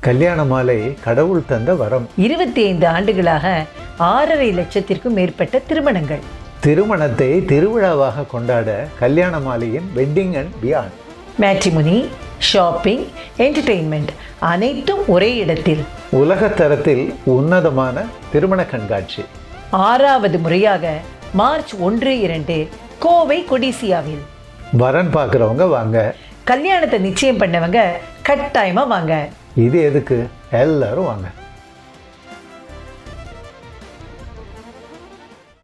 கல்யாண மாலை கடவுள் தந்த வரம். இருபத்தி ஐந்து ஆண்டுகளாக ஆறரை லட்சத்திற்கும் மேற்பட்ட திருமணங்கள். திருமணத்தை திருவிழாவாக கொண்டாட கல்யாண மாலையின் wedding and beyond matrimony shopping entertainment அனைத்தும் ஒரே இடத்தில். உலக தரத்தில் உன்னதமான திருமண கண்காட்சி. ஆறாவது முறையாக மார்ச் ஒன்று இரண்டு கோவை கொடிசியாவில். வரன் பார்க்குறவங்க வாங்க. கல்யாணத்தை நிச்சயம் பண்ணவங்க கட்டாயமா வாங்க. இது எதுக்கு? எல்லாரும் வாங்க.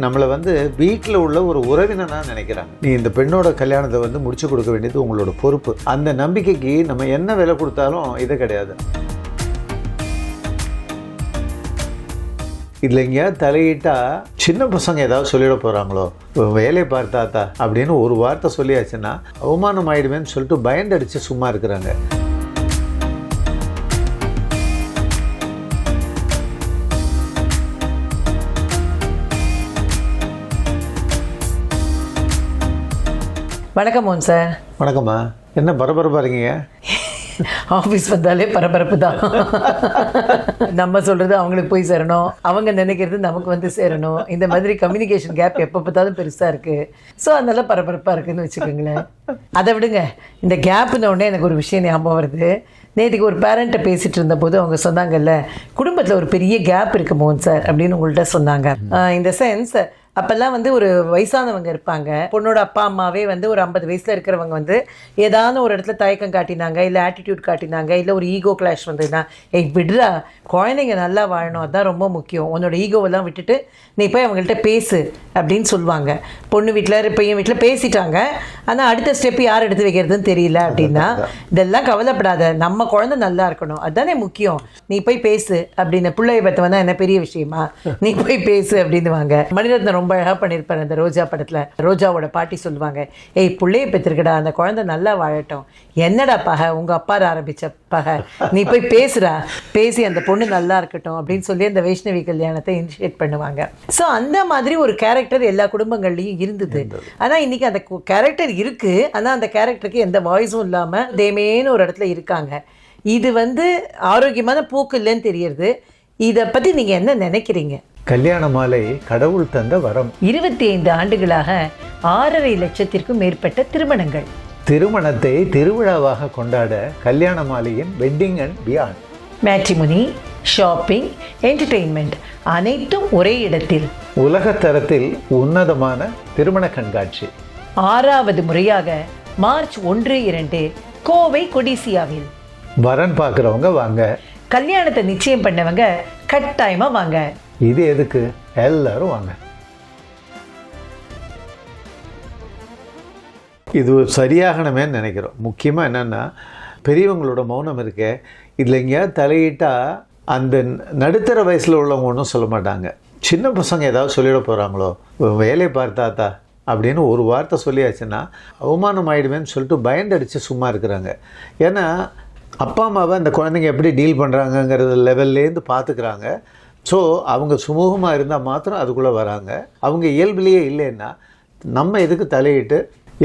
நம்மளை வந்து வீட்டில் உள்ள ஒரு உறவினனாக நினைக்கிறாங்க. நீ இந்த பெண்ணோட கல்யாணத்தை வந்து முடிச்சு கொடுக்க வேண்டியது உங்களோட பொறுப்பு. அந்த நம்பிக்கைக்கு நம்ம என்ன விலை கொடுத்தாலும் இது கிடையாது. இதில் எங்கேயாவது தலையிட்டா சின்ன பசங்க ஏதாவது சொல்லிட போகிறாங்களோ வேலையை பார்த்தாத்தா அப்படின்னு ஒரு வார்த்தை சொல்லியாச்சுன்னா அவமானம் ஆயிடுவேன்னு சொல்லிட்டு பயந்தடிச்சு சும்மா இருக்கிறாங்க. வணக்கம் மோகன் சார். வணக்கம்மா. என்ன பரபரப்பாக இருக்கீங்க? ஆஃபீஸ் வந்தாலே பரபரப்பு தான். நம்ம சொல்றது அவங்களுக்கு போய் சேரணும். அவங்க நினைக்கிறது நமக்கு வந்து சேரணும். இந்த மாதிரி கம்யூனிகேஷன் கேப் எப்போ பார்த்தாலும் பெருசா இருக்கு. ஸோ அதனால பரபரப்பா இருக்குன்னு வச்சுக்கோங்களேன். அதை விடுங்க. இந்த கேப்னு உடனே எனக்கு ஒரு விஷயம் ஞாபகம் வருது. நேற்றுக்கு ஒரு பேரண்ட்டை பேசிட்டு இருந்தபோது அவங்க சொன்னாங்கல்ல குடும்பத்தில் ஒரு பெரிய கேப் இருக்கு மோகன் சார் அப்படின்னு உங்கள்கிட்ட சொன்னாங்க. இந்த சென்ஸ் அப்போல்லாம் வந்து ஒரு வயசானவங்க இருப்பாங்க. பொண்ணோட அப்பா அம்மாவே வந்து ஒரு ஐம்பது வயசில் இருக்கிறவங்க வந்து ஏதாவது ஒரு இடத்துல தயக்கம் காட்டினாங்க இல்லை ஆட்டிடியூட் காட்டினாங்க இல்லை ஒரு ஈகோ கிளாஷ் வந்ததுன்னா ஏய் விடுறா குழந்தைங்க நல்லா வாழணும் அதுதான் ரொம்ப முக்கியம். உன்னோட ஈகோவெல்லாம் விட்டுட்டு நீ போய் அவங்கள்ட்ட பேசு அப்படின்னு சொல்லுவாங்க. பொண்ணு வீட்டில் பையன் வீட்டில் பேசிட்டாங்க. ஆனால் அடுத்த ஸ்டெப் யார் எடுத்து வைக்கிறதுன்னு தெரியல அப்படின்னா இதெல்லாம் கவலைப்படாத. நம்ம குழந்தை நல்லா இருக்கணும். அதுதானே முக்கியம். நீ போய் பேசு அப்படின்னு பிள்ளைய பற்றி வந்தால் என்ன பெரிய விஷயமா? நீ போய் பேசு அப்படின்னுவாங்க. மணிரத்னம் ரொம்ப அழகாக பண்ணியிருப்பாரு அந்த ரோஜா படத்தில். ரோஜாவோட பாட்டி சொல்லுவாங்க ஏய் பிள்ளைய பெற்றிருக்கடா அந்த குழந்தை நல்லா வாழட்டும். என்னடா பகை? உங்கள் அப்பா ஆரம்பிச்ச பகை. நீ போய் பேசுடா. பேசி அந்த பொண்ணு நல்லா இருக்கட்டும் அப்படின்னு சொல்லி அந்த வைஷ்ணவி கல்யாணத்தை இனிஷியேட் பண்ணுவாங்க. ஸோ அந்த மாதிரி ஒரு கேரக்டர் எல்லா குடும்பங்கள்லையும் இருந்தது. ஆனால் இன்னைக்கு அந்த கேரக்டர் இருக்கு. ஆனால் அந்த கேரக்டருக்கு எந்த வாய்ஸும் இல்லாமல் தேமேன்னு ஒரு இடத்துல இருக்காங்க. இது வந்து ஆரோக்கியமான போக்கு இல்லைன்னு தெரியறது. இதை பற்றி நீங்கள் என்ன நினைக்கிறீங்க? கல்யாண மாலை கடவுள் தந்த வரம். இருபத்தி ஐந்து ஆண்டுகளாக ஆறரை லட்சத்திற்கும் மேற்பட்ட திருமணங்கள். திருமணத்தை திருவிழாவாக கொண்டாட கல்யாண மாலையின் wedding and beyond matrimony shopping entertainment அனைத்தும் ஒரே இடத்தில். உலக தரத்தில் உன்னதமான திருமண கண்காட்சி. ஆறாவது முறையாக மார்ச் ஒன்று இரண்டு கோவை கொடிசியாவில். வரன் பார்க்குறவங்க வாங்க. கல்யாணத்தை நிச்சயம் பண்ணவங்க கட்டாயமா வாங்க. இது எதுக்கு? எல்லாரும் வாங்க. இது சரியாகணுமே நினைக்கிறோம். முக்கியமாக என்னென்னா பெரியவங்களோட மௌனம் இருக்கே. இதில் எங்கேயாவது தலையிட்டால் அந்த நடுத்தர வயசில் உள்ளவங்க ஒன்றும் சொல்ல மாட்டாங்க. சின்ன பசங்க ஏதாவது சொல்லிட போகிறாங்களோ வேலையை பார்த்தாத்தா? அப்படின்னு ஒரு வார்த்தை சொல்லியாச்சுன்னா அவமானம் ஆயிடுவேன்னு சொல்லிட்டு பயந்தடிச்சு சும்மா இருக்கிறாங்க. ஏன்னா அப்பா அம்மாவை அந்த குழந்தைங்க எப்படி டீல் பண்ணுறாங்கங்கிறது லெவல்லேருந்து பார்த்துக்கிறாங்க ஸோ அவங்க சுமூகமாக இருந்தால் மாத்திரம் அதுக்குள்ளே வராங்க. அவங்க இயல்புலேயே இல்லைன்னா நம்ம எதுக்கு தலையிட்டு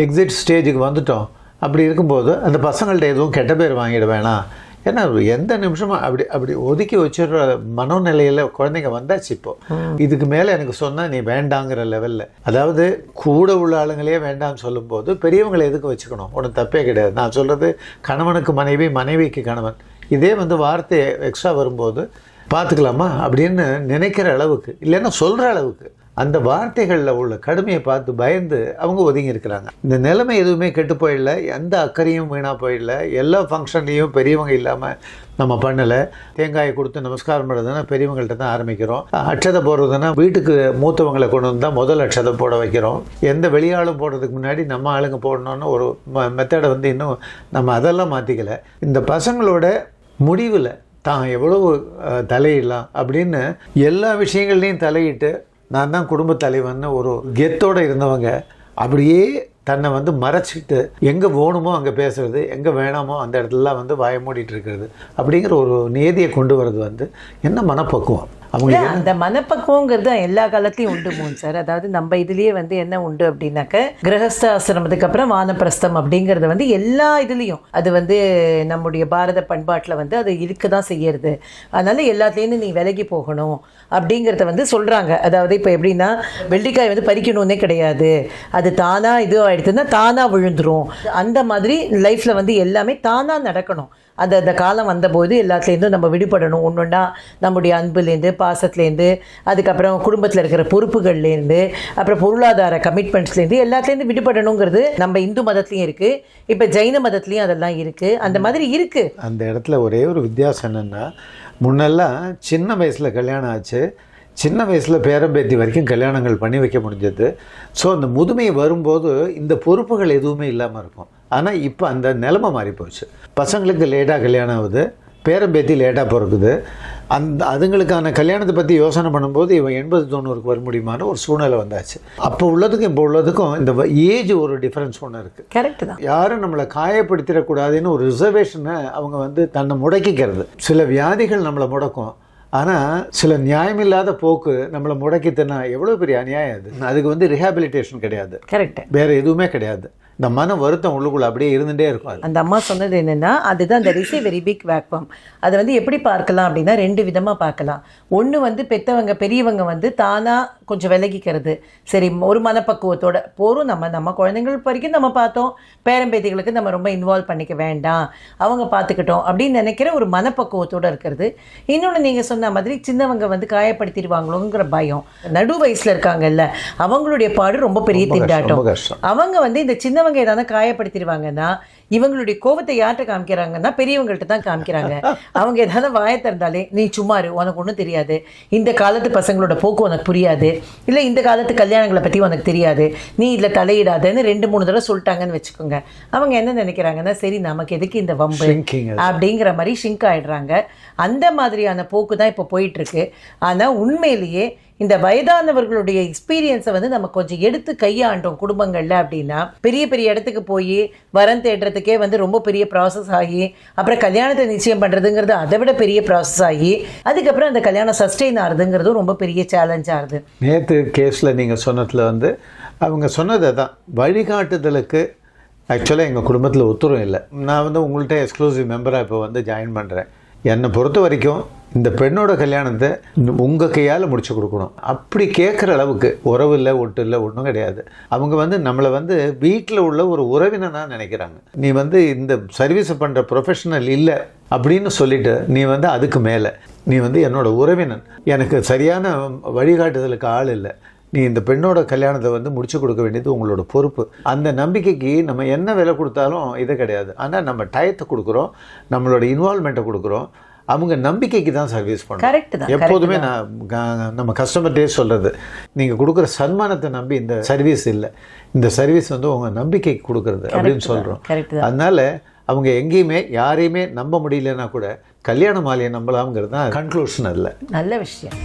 எக்ஸிட் ஸ்டேஜுக்கு வந்துட்டோம்? அப்படி இருக்கும்போது அந்த பசங்கள்ட்ட எதுவும் கெட்ட பேர் வாங்கிட வேணாம். ஏன்னா எந்த நிமிஷமும் அப்படி அப்படி ஒதுக்கி வச்சிடுற மனோநிலையில் குழந்தைங்க வந்தாச்சு இப்போ. இதுக்கு மேலே எனக்கு சொன்னால் நீ வேண்டாங்கிற லெவலில் அதாவது கூட உள்ள ஆளுங்களே வேண்டாம்னு சொல்லும்போது பெரியவங்களை எதுக்கு வச்சுக்கணும்? ஒன்றும் தப்பே கிடையாது. நான் சொல்கிறது கணவனுக்கு மனைவி மனைவிக்கு கணவன். இதே வந்து வார்த்தை எக்ஸ்ட்ரா வரும்போது பார்த்துக்கலாமா? அப்படின்னு நினைக்கிற அளவுக்கு இல்லைன்னா சொல்கிற அளவுக்கு அந்த வார்த்தைகளில் உள்ள கடுமையை பார்த்து பயந்து அவங்க ஒதுங்கி இருக்கிறாங்க. இந்த நிலைமை எதுவுமே கெட்டு போயிடல எந்த அக்கறையும் வீணாக போயிடல எல்லா ஃபங்க்ஷன்லேயும் பெரியவங்க இல்லாமல் நம்ம பண்ணலை. தேங்காயை கொடுத்து நமஸ்காரம் பண்ணுறதுன்னா பெரியவங்கள்ட்ட தான் ஆரம்பிக்கிறோம். அட்சதை போடுறதுன்னா வீட்டுக்கு மூத்தவங்களை கொண்டு வந்தால் முதல் அட்சதை போட வைக்கிறோம். எந்த வெளியாளும் போடுறதுக்கு முன்னாடி நம்ம ஆளுங்க போடணும்னு ஒரு மெத்தடை வந்து இன்னும் நம்ம அதெல்லாம் மாற்றிக்கல இந்த பசங்களோட முடிவில் தான் எவ்வளவு தலையிடலாம் அப்படின்னு எல்லா விஷயங்கள்லையும் தலையிட்டு நான் தான் குடும்ப தலைவன் ஒரு கெத்தோடு இருந்தவங்க அப்படியே தன்னை வந்து மறைச்சிட்டு எங்கே போகணுமோ அங்கே பேசுறது எங்கே வேணாமோ அந்த இடத்துலலாம் வந்து வாய மூடிட்டு இருக்கிறது அப்படிங்கிற ஒரு நேதியை கொண்டு வர்றது வந்து என்ன மனப்பக்குவம்? அவங்க அந்த மனப்பக்குவங்கிறது எல்லா காலத்துலயும் உண்டு மோகன் சார். அதாவது நம்ம இதுலயே வந்து என்ன உண்டு அப்படின்னாக்க கிரகஸ்த ஆசிரமத்துக்கு அப்புறம் வானப்பிரஸ்தம் அப்படிங்கறது வந்து எல்லா இதுலயும். அது வந்து நம்முடைய பாரத பண்பாட்டுல வந்து அது இருக்க தான் செய்யறது. அதனால எல்லாத்துலேருந்து நீ விலகி போகணும் அப்படிங்கிறத வந்து சொல்றாங்க. அதாவது இப்போ எப்படின்னா வெள்ளிக்காய் வந்து பறிக்கணும்னே கிடையாது. அது தானா இது ஆயிடுச்சுன்னா தானா விழுந்துரும். அந்த மாதிரி லைஃப்ல வந்து எல்லாமே தானா நடக்கணும். அந்த அந்த காலம் வந்தபோது எல்லாத்துலேருந்தும் நம்ம விடுபடணும். ஒன்றொன்னா நம்முடைய அன்புலேருந்து பாசத்துலேருந்து அதுக்கப்புறம் குடும்பத்தில் இருக்கிற பொறுப்புகள்லேருந்து அப்புறம் பொருளாதார கமிட்மெண்ட்ஸ்லேருந்து எல்லாத்துலேருந்து விடுபடணுங்கிறது நம்ம இந்து மதத்துலேயும் இருக்குது இப்போ ஜைன மதத்துலேயும் அதெல்லாம் இருக்குது அந்த மாதிரி இருக்குது அந்த இடத்துல ஒரே ஒரு வித்தியாசம் என்னென்னா முன்னெல்லாம் சின்ன வயசில் கல்யாணம் ஆச்சு. சின்ன வயசில் பேரம்பேத்தி வரைக்கும் கல்யாணங்கள் பண்ணி வைக்க முடிஞ்சது. ஸோ அந்த முதுமை வரும்போது இந்த பொறுப்புகள் எதுவுமே இல்லாமல் இருக்கும். ஆனால் இப்போ அந்த நிலைமை மாறி போச்சு. பசங்களுக்கு லேட்டாக கல்யாணம் ஆகுது. பேரம்பேத்தி லேட்டாக பிறக்குது. அந்த அதுங்களுக்கான கல்யாணத்தை பற்றி யோசனை பண்ணும்போது இவன் எண்பது தொண்ணூறுக்கு வர முடியுமான ஒரு சூழ்நிலை வந்தாச்சு. அப்போ உள்ளதுக்கும் இப்போ உள்ளதுக்கும் இந்த ஏஜ் ஒரு டிஃப்ரென்ஸ் ஒன்று இருக்குது கரெக்டு தான். யாரும் நம்மளை காயப்படுத்திடக்கூடாதுன்னு ஒரு ரிசர்வேஷனை அவங்க வந்து தன்னை முடக்கிக்கிறது. சில வியாதிகள் நம்மளை முடக்கும். ஆனால் சில நியாயமில்லாத போக்கு நம்மளை முடக்கித்தனா எவ்வளோ பெரிய அநியாயம் அது. அதுக்கு வந்து ரிஹாபிலிட்டேஷன் கிடையாது. கரெக்டு வேற எதுவுமே கிடையாது. இந்த மன வருத்தம் உள்ளுக்குள்ள அப்படியே இருந்துகிட்டே இருக்கும் அந்த அம்மா சொன்னது என்னன்னா அதுதான் is a very big vacuum அதை வந்து எப்படி பார்க்கலாம் அப்படின்னா ரெண்டு விதமாக பார்க்கலாம். ஒன்று வந்து பெத்தவங்க பெரியவங்க வந்து தானாக கொஞ்சம் விலகிக்கிறது. சரி ஒரு மனப்பக்குவத்தோட போரும் நம்ம நம்ம குழந்தைங்கள் வரைக்கும் நம்ம பார்த்தோம். பேரம்பேத்திகளுக்கு நம்ம ரொம்ப இன்வால்வ் பண்ணிக்க வேண்டாம். அவங்க பார்த்துக்கிட்டோம் அப்படின்னு நினைக்கிற ஒரு மனப்பக்குவத்தோட இருக்கிறது. இன்னொன்று நீங்கள் சொன்ன மாதிரி சின்னவங்க வந்து காயப்படுத்திடுவாங்களோங்கிற பயம். நடு வயசில் இருக்காங்கல்ல அவங்களுடைய பாடு ரொம்ப பெரிய திண்டாட்டம். அவங்க வந்து இந்த சின்னவங்க ஏதாவது காயப்படுத்திடுவாங்கன்னா இவங்களுடைய கோபத்தை யார்கிட்ட காமிக்கிறாங்கன்னா பெரியவங்கள்ட்ட தான் காமிக்கிறாங்க. அவங்க ஏதாவது வாயை திறந்தாலே நீ சும்மா இரு உனக்கு ஒன்றும் தெரியாது. இந்த காலத்து பசங்களோட போக்கு உனக்கு புரியாது. இல்லை இந்த காலத்து கல்யாணங்களை பற்றி உனக்கு தெரியாது. நீ இதில் தலையிடாதன்னு ரெண்டு மூணு தடவை சொல்லிட்டாங்கன்னு வச்சுக்கோங்க. அவங்க என்ன நினைக்கிறாங்கன்னா சரி நமக்கு எதுக்கு இந்த வம்பு. அப்படிங்கிற மாதிரி ஷிங்க் ஆயிடுறாங்க. அந்த மாதிரியான போக்கு தான் இப்போ போயிட்டு இருக்கு. ஆனால் உண்மையிலேயே இந்த வயதானவர்களுடைய எக்ஸ்பீரியன்ஸை வந்து நம்ம கொஞ்சம் எடுத்து கையாண்டோம் குடும்பங்களில் அப்படின்னா பெரிய பெரிய இடத்துக்கு போய் வரம் தேடுறதுக்கே வந்து ரொம்ப பெரிய ப்ராசஸ் ஆகி அப்புறம் கல்யாணத்தை நிச்சயம் பண்ணுறதுங்கிறது அதை விட பெரிய ப்ராசஸ் ஆகி அதுக்கப்புறம் அந்த கல்யாணம் சஸ்டெயின் ஆகுதுங்கிறதும் ரொம்ப பெரிய சேலஞ்சாக ஆகுது நேற்று கேஸில் நீங்கள் சொன்னதில் வந்து அவங்க சொன்னதை தான் வழிகாட்டுதலுக்கு ஆக்சுவலாக எங்கள் குடும்பத்தில் ஒத்துரும் இல்லை. நான் வந்து உங்கள்கிட்ட எக்ஸ்க்ளூசிவ் மெம்பராக இப்போ வந்து ஜாயின் பண்ணுறேன் என்னை பொறுத்த வரைக்கும் இந்த பெண்ணோட கல்யாணத்தை உங்கள் கையால் முடிச்சு கொடுக்கணும். அப்படி கேட்குற அளவுக்கு உறவு இல்லை ஒட்டு இல்லை ஒன்றும் கிடையாது. அவங்க வந்து நம்மளை வந்து வீட்டில் உள்ள ஒரு உறவினனாக நினைக்கிறாங்க. நீ வந்து இந்த சர்வீஸை பண்ணுற ப்ரொஃபஷனல் இல்லை அப்படின்னு சொல்லிட்டு நீ வந்து அதுக்கு மேலே. நீ வந்து என்னோட உறவினன். எனக்கு சரியான வழிகாட்டுதலுக்கு ஆள் இல்லை. நீ இந்த பெண்ணோட கல்யாணத்தை வந்து முடிச்சு கொடுக்க வேண்டியது உங்களோட பொறுப்பு. அந்த நம்பிக்கைக்கு நம்ம என்ன விலை கொடுத்தாலும் இது கிடையாது. ஆனால் நம்ம டயத்தை கொடுக்குறோம் நம்மளோட இன்வால்மெண்ட்டை கொடுக்குறோம் அவங்க நம்பிக்கைக்கு தான் சர்வீஸ் Correct பண்ணுறோம் எப்போதுமே நான் நம்ம கஸ்டமர்கிட்டே சொல்கிறது நீங்கள் கொடுக்குற சன்மானத்தை நம்பி இந்த சர்வீஸ் இல்லை. இந்த சர்வீஸ் வந்து உங்கள் நம்பிக்கைக்கு கொடுக்குறது அப்படின்னு சொல்கிறோம் அதனால அவங்க எங்கேயுமே யாரையுமே நம்ப முடியலன்னா கூட கல்யாண மாலையை நம்பலாம்ங்கிறது தான் கன்க்ளூஷன் இல்லை நல்ல விஷயம்.